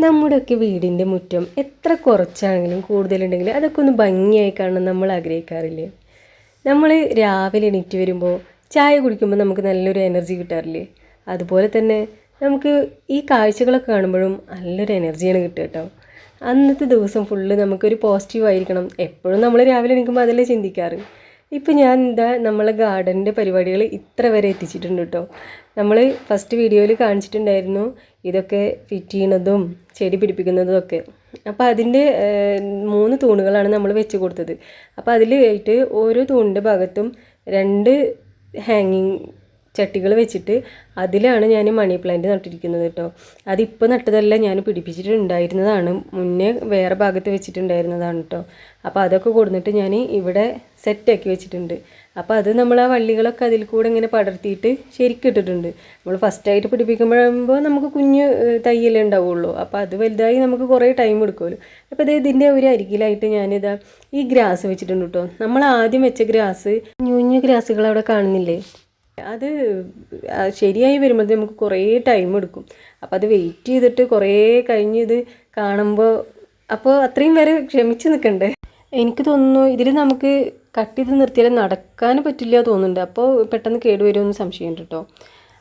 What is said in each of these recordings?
നമ്മുടെയൊക്കെ വീടിന്റെ മുറ്റം എത്ര കുറച്ചാണെങ്കിലും കൂടുതലുണ്ടെങ്കിലും അതൊക്കെ ഒന്ന് ഭംഗിയായി കാണണം നമ്മൾ ആഗ്രഹിക്കാറില്ലേ? നമ്മൾ രാവിലെ എണീറ്റ് വരുമ്പോൾ ചായ കുടിക്കുമ്പോൾ നമുക്ക് നല്ലൊരു എനർജി കിട്ടാറില്ലേ? അതുപോലെ തന്നെ നമുക്ക് ഈ കാഴ്ചകളൊക്കെ കാണുമ്പോഴും നല്ലൊരു എനർജിയാണ് കിട്ടുക കേട്ടോ. അന്നത്തെ ദിവസം ഫുള്ള് നമുക്കൊരു പോസിറ്റീവ് ആയിരിക്കണം. എപ്പോഴും നമ്മൾ രാവിലെ എണീക്കുമ്പോൾ അതല്ലേ ചിന്തിക്കാറ്. ഇപ്പം ഞാൻ എന്താ നമ്മളെ ഗാർഡന്റെ പരിപാടികൾ ഇത്ര വരെ എത്തിച്ചിട്ടുണ്ട് കേട്ടോ നമ്മൾ ഫസ്റ്റ് വീഡിയോയിൽ കാണിച്ചിട്ടുണ്ടായിരുന്നു ഇതൊക്കെ ഫിറ്റ് ചെയ്യണതും ചെടി പിടിപ്പിക്കുന്നതും ഒക്കെ. അപ്പോൾ അതിന്റെ മൂന്ന് തൂണുകളാണ് നമ്മൾ വെച്ച് കൊടുത്തത്. അപ്പോൾ അതിൽ ആയിട്ട് ഓരോ തൂണിന്റെ ഭാഗത്തും രണ്ട് ഹാങ്ങിങ് ചട്ടികൾ വെച്ചിട്ട് അതിലാണ് ഞാൻ മണി പ്ലാന്റ് നട്ടിരിക്കുന്നത് കേട്ടോ. അതിപ്പോൾ നട്ടതല്ല ഞാൻ പിടിപ്പിച്ചിട്ടുണ്ടായിരുന്നതാണ്. മുന്നേ വേറെ ഭാഗത്ത് വെച്ചിട്ടുണ്ടായിരുന്നതാണ് കേട്ടോ. അപ്പോൾ അതൊക്കെ കൊടുത്തിട്ട് ഞാൻ ഇവിടെ സെറ്റാക്കി വെച്ചിട്ടുണ്ട്. അപ്പോൾ അത് നമ്മൾ ആ വള്ളികളൊക്കെ അതിൽ കൂടെ ഇങ്ങനെ പടർത്തിയിട്ട് ശരിക്കിട്ടിട്ടുണ്ട് നമ്മൾ ഫസ്റ്റായിട്ട് പിടിപ്പിക്കുമ്പോഴാകുമ്പോൾ നമുക്ക് കുഞ്ഞ് തയ്യലേ ഉണ്ടാവുള്ളൂ. അപ്പോൾ അത് വലുതായി നമുക്ക് കുറേ ടൈം എടുക്കുമല്ലോ. അപ്പോൾ ഇത് ഇതിന്റെ ഒരു അരികിലായിട്ട് ഞാനിതാ ഈ ഗ്രാസ് വെച്ചിട്ടുണ്ട് കേട്ടോ. നമ്മൾ ആദ്യം വെച്ച ഗ്രാസ് കുഞ്ഞു ഗ്രാസുകൾ അവിടെ കാണുന്നില്ലേ? അത് ശരിയായി വരുമ്പോഴത്തേ നമുക്ക് കുറേ ടൈം എടുക്കും. അപ്പോൾ അത് വെയിറ്റ് ചെയ്തിട്ട് കുറേ കഴിഞ്ഞ് ഇത് കാണുമ്പോൾ അപ്പോൾ അത്രയും വരെ ക്ഷമിച്ച് നിൽക്കണ്ടേ എനിക്ക് തോന്നുന്നു ഇതിൽ നമുക്ക് കട്ട് ചെയ്ത് നിർത്തിയാലും നടക്കാൻ പറ്റില്ല തോന്നുന്നുണ്ട്. അപ്പോൾ പെട്ടെന്ന് കേടുവരുമെന്ന് സംശയമുണ്ട് കേട്ടോ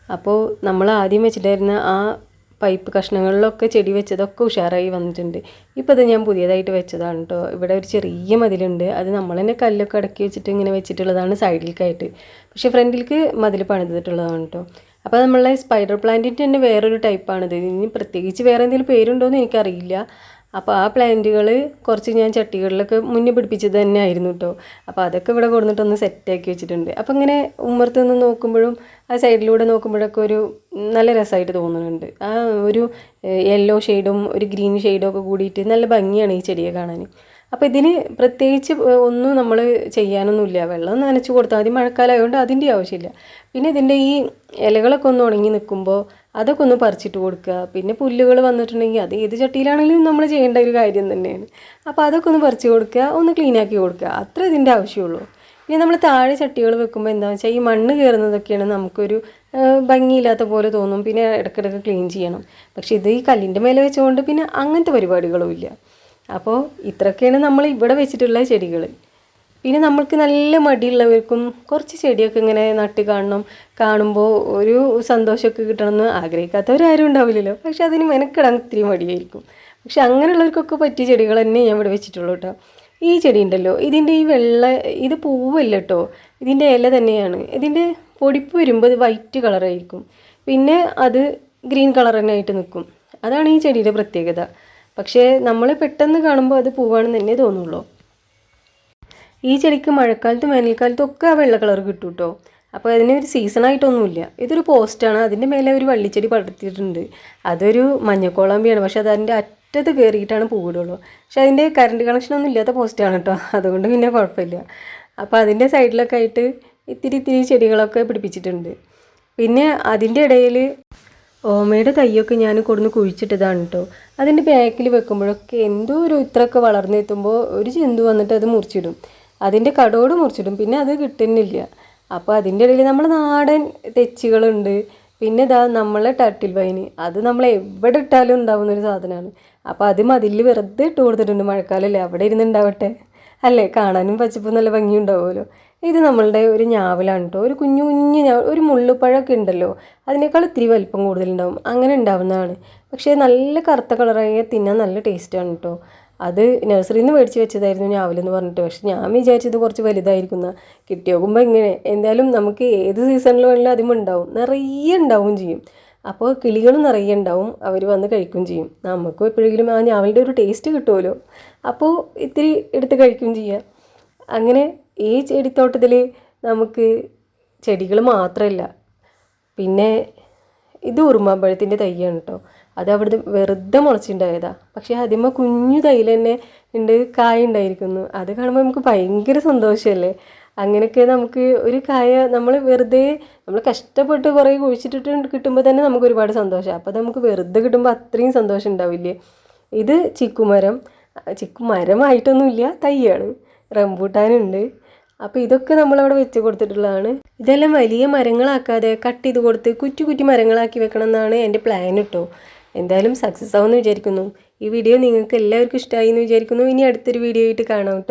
അപ്പോൾ നമ്മൾ ആദ്യം വെച്ചിട്ടായിരുന്ന ആ പൈപ്പ് കഷ്ണങ്ങളിലൊക്കെ ചെടി വെച്ചതൊക്കെ ഉഷാറായി വന്നിട്ടുണ്ട്. ഇപ്പോൾ അത് ഞാൻ പുതിയതായിട്ട് വെച്ചതാണ് കേട്ടോ ഇവിടെ ഒരു ചെറിയ മതിലുണ്ട്. അത് നമ്മൾ തന്നെ കല്ലൊക്കെ അടക്കി വെച്ചിട്ട് ഇങ്ങനെ വെച്ചിട്ടുള്ളതാണ് സൈഡിലേക്കായിട്ട് പക്ഷേ ഫ്രണ്ടിലേക്ക് മതിൽ പണിതിട്ടുള്ളതാണ് കേട്ടോ അപ്പോൾ നമ്മളെ സ്പൈഡർ പ്ലാന്റിന്റെ തന്നെ വേറൊരു ടൈപ്പാണിത് ഇനി പ്രത്യേകിച്ച് വേറെ എന്തെങ്കിലും പേരുണ്ടോ എന്ന് എനിക്കറിയില്ല. അപ്പോൾ ആ പ്ലാന്റുകൾ കുറച്ച് ഞാൻ ചട്ടികളിലൊക്കെ മുന്നേ പിടിപ്പിച്ചത് തന്നെ ആയിരുന്നു കേട്ടോ അപ്പോൾ അതൊക്കെ ഇവിടെ കൊടുത്തിട്ടൊന്ന് സെറ്റാക്കി വെച്ചിട്ടുണ്ട്. അപ്പോൾ ഇങ്ങനെ ഉമ്മർത്ത് നിന്ന് നോക്കുമ്പോഴും ആ സൈഡിലൂടെ നോക്കുമ്പോഴൊക്കെ ഒരു നല്ല രസമായിട്ട് തോന്നുന്നുണ്ട്. ആ ഒരു യെല്ലോ ഷെയ്ഡും ഒരു ഗ്രീൻ ഷെയ്ഡും ഒക്കെ കൂടിയിട്ട് നല്ല ഭംഗിയാണ് ഈ ചെടിയെ കാണാൻ അപ്പോൾ ഇതിന് പ്രത്യേകിച്ച് ഒന്നും നമ്മൾ ചെയ്യാനൊന്നുമില്ല. വെള്ളം നനച്ച് കൊടുത്താൽ മതി. മഴക്കാലമായതുകൊണ്ട് അതിന്റെ ആവശ്യമില്ല. പിന്നെ ഇതിന്റെ ഈ ഇലകളൊക്കെ ഒന്ന് ഉണങ്ങി നിൽക്കുമ്പോൾ അതൊക്കെ ഒന്ന് പറിച്ചിട്ട് കൊടുക്കുക. പിന്നെ പുല്ലുകൾ വന്നിട്ടുണ്ടെങ്കിൽ അത് ഏത് ചട്ടിയിലാണെങ്കിലും നമ്മൾ ചെയ്യേണ്ട ഒരു കാര്യം തന്നെയാണ്. അപ്പോൾ അതൊക്കെ ഒന്ന് പറിച്ച് കൊടുക്കുക ഒന്ന് ക്ലീൻ ആക്കി കൊടുക്കുക. അത്ര ഇതിന്റെ ആവശ്യമുള്ളൂ. പിന്നെ നമ്മൾ താഴെ ചട്ടികൾ വെക്കുമ്പോൾ എന്താണെന്ന് വെച്ചാൽ ഈ മണ്ണ് കയറുന്നതൊക്കെയാണ് നമുക്കൊരു ഭംഗിയില്ലാത്ത പോലെ തോന്നും. പിന്നെ ഇടയ്ക്കിടയ്ക്ക് ക്ലീൻ ചെയ്യണം. പക്ഷെ ഇത് ഈ കല്ലിന്റെ മേലെ വെച്ചുകൊണ്ട് പിന്നെ അങ്ങനത്തെ പരിപാടികളും ഇല്ല. അപ്പോൾ ഇത്രയൊക്കെയാണ് നമ്മൾ ഇവിടെ വെച്ചിട്ടുള്ള ചെടികൾ. പിന്നെ നമ്മൾക്ക് നല്ല മടിയുള്ളവർക്കും കുറച്ച് ചെടിയൊക്കെ ഇങ്ങനെ നട്ട് കാണണം. കാണുമ്പോൾ ഒരു സന്തോഷമൊക്കെ കിട്ടണമെന്ന് ആഗ്രഹിക്കാത്തവരാരും ഉണ്ടാവില്ലല്ലോ. പക്ഷെ അതിന് മെനക്കിടാൻ ഇത്തിരി മടിയായിരിക്കും. പക്ഷെ അങ്ങനെയുള്ളവർക്കൊക്കെ പറ്റിയ ചെടികൾ തന്നെ ഞാൻ ഇവിടെ വെച്ചിട്ടുള്ളൂ കേട്ടോ. ഈ ചെടി ഉണ്ടല്ലോ. ഇതിന്റെ ഈ വെള്ള ഇത് പൂവല്ല കേട്ടോ. ഇതിന്റെ ഇല തന്നെയാണ്. ഇതിന്റെ പൊടിപ്പ് വരുമ്പോൾ ഇത് വൈറ്റ് കളറായിരിക്കും പിന്നെ അത് ഗ്രീൻ കളർ തന്നെ ആയിട്ട് നിൽക്കും. അതാണ് ഈ ചെടിയുടെ പ്രത്യേകത. പക്ഷേ നമ്മൾ പെട്ടെന്ന് കാണുമ്പോൾ അത് പൂവാണെന്ന് തന്നെ തോന്നുള്ളൂ. ഈ ചെടിക്ക് മഴക്കാലത്തും വേനൽക്കാലത്തും ഒക്കെ ആ വെള്ള കളർ കിട്ടും കേട്ടോ അപ്പോൾ അതിന് ഒരു സീസണായിട്ടൊന്നുമില്ല ഇതൊരു പോസ്റ്റാണ് അതിന്റെ മേലെ ഒരു വള്ളിച്ചെടി പടർത്തിയിട്ടുണ്ട്. അതൊരു മഞ്ഞക്കോളാമ്പിയാണ്. പക്ഷേ അത് അതിന്റെ അറ്റത്ത് കയറിയിട്ടാണ് പൂവിടുള്ളൂ. പക്ഷേ അതിന്റെ കറണ്ട് കണക്ഷനൊന്നും ഇല്ലാത്ത പോസ്റ്റാണ് കേട്ടോ അതുകൊണ്ട് പിന്നെ കുഴപ്പമില്ല. അപ്പോൾ അതിന്റെ സൈഡിലൊക്കെ ആയിട്ട് ഇത്തിരി ഇത്തിരി ചെടികളൊക്കെ പിടിപ്പിച്ചിട്ടുണ്ട്. പിന്നെ അതിന്റെ ഇടയിൽ ഓമയുടെ തൈയൊക്കെ ഞാൻ കൊടുന്ന് കുഴിച്ചിട്ടതാണ് കേട്ടോ അതിന്റെ ബാക്കിൽ വെക്കുമ്പോഴൊക്കെ എന്തോ ഒരു ഇത്രയൊക്കെ വളർന്നെത്തുമ്പോൾ ഒരു ചെന്തു വന്നിട്ട് അത് മുറിച്ചിടും. അതിന്റെ കടോട് മുറിച്ചിടും. പിന്നെ അത് കിട്ടുന്നില്ല. അപ്പോൾ അതിന്റെ ഇടയിൽ നമ്മൾ നാടൻ തെച്ചികളുണ്ട്. പിന്നെ ഇതാ നമ്മളെ ടട്ടിൽ വൈന് അത് നമ്മൾ എവിടെ ഇട്ടാലും ഉണ്ടാവുന്ന ഒരു സാധനമാണ്. അപ്പോൾ അത് മതിലിൽ വെറുതെ ഇട്ട് കൊടുത്തിട്ടുണ്ട്. മഴക്കാലമല്ലേ അവിടെ ഇരുന്നുണ്ടാവട്ടെ അല്ലേ? കാണാനും പച്ചപ്പ് നല്ല ഭംഗിയുണ്ടാവുമല്ലോ ഇത് നമ്മളുടെ ഒരു ഞാവലാണ് കേട്ടോ ഒരു കുഞ്ഞു കുഞ്ഞു ഞാ ഒരു മുള്ളുപ്പഴമൊക്കെ ഉണ്ടല്ലോ. അതിനേക്കാൾ ഇത്തിരി വലിപ്പം കൂടുതലുണ്ടാവും അങ്ങനെ ഉണ്ടാവുന്നതാണ്. പക്ഷേ നല്ല കറുത്ത കളറായ തിന്നാൻ നല്ല ടേസ്റ്റാണ് കേട്ടോ അത് നഴ്സറിയിൽ നിന്ന് മേടിച്ച് വെച്ചതായിരുന്നു ഞാവലെന്ന് പറഞ്ഞിട്ട്. പക്ഷെ ഞാൻ വിചാരിച്ചത് കുറച്ച് വലുതായിരിക്കുന്ന കിട്ടി നോക്കുമ്പോൾ ഇങ്ങനെ എന്തായാലും നമുക്ക് ഏത് സീസണിൽ വേണമെങ്കിലും അതും ഉണ്ടാവും. നിറയെ ഉണ്ടാവും ചെയ്യും. അപ്പോൾ കിളികളും നിറയെ ഉണ്ടാവും അവർ വന്ന് കഴിക്കുകയും ചെയ്യും. നമുക്കും എപ്പോഴെങ്കിലും ആ ഞാവലിന്റെ ഒരു ടേസ്റ്റ് കിട്ടുമല്ലോ അപ്പോൾ ഇത്തിരി എടുത്ത് കഴിക്കുകയും ചെയ്യാം. അങ്ങനെ ഈ ചെടിത്തോട്ടത്തിൽ നമുക്ക് ചെടികൾ മാത്രമല്ല പിന്നെ ഇത് ഉറുമാമ്പഴത്തിന്റെ തൈയാണ് കേട്ടോ അത് അവിടുന്ന് വെറുതെ മുളച്ചിട്ടുണ്ടായതാ പക്ഷേ ആദ്യമേ കുഞ്ഞു തൈയിൽ തന്നെ ഉണ്ട് കായ ഉണ്ടായിരിക്കുന്നു അത് കാണുമ്പോൾ നമുക്ക് ഭയങ്കര സന്തോഷമല്ലേ അങ്ങനെയൊക്കെ നമുക്ക് ഒരു കായ നമ്മൾ വെറുതെ നമ്മൾ കഷ്ടപ്പെട്ട് കുറേ കുഴിച്ചിട്ടിട്ട് കിട്ടുമ്പോൾ തന്നെ നമുക്ക് ഒരുപാട് സന്തോഷം. അപ്പോൾ നമുക്ക് വെറുതെ കിട്ടുമ്പോൾ അത്രയും സന്തോഷം ഉണ്ടാവില്ലേ ഇത് ചിക്കുമരം. ചിക്കുമരമായിട്ടൊന്നുമില്ല തൈയാണ്. റംബൂട്ടാനുണ്ട് അപ്പോൾ ഇതൊക്കെ നമ്മളവിടെ വെച്ച് കൊടുത്തിട്ടുള്ളതാണ്. ഇതെല്ലാം വലിയ മരങ്ങളാക്കാതെ കട്ട് ചെയ്ത് കൊടുത്ത് കുറ്റി കുറ്റി മരങ്ങളാക്കി വെക്കണം എന്നാണ് എന്റെ പ്ലാൻ കേട്ടോ എന്തായാലും സക്സസ് ആവുമെന്ന് വിചാരിക്കുന്നു. ഈ വീഡിയോ നിങ്ങൾക്ക് എല്ലാവർക്കും ഇഷ്ടമായി എന്ന് വിചാരിക്കുന്നു. ഇനി അടുത്തൊരു വീഡിയോ ആയിട്ട് കാണാം കേട്ടോ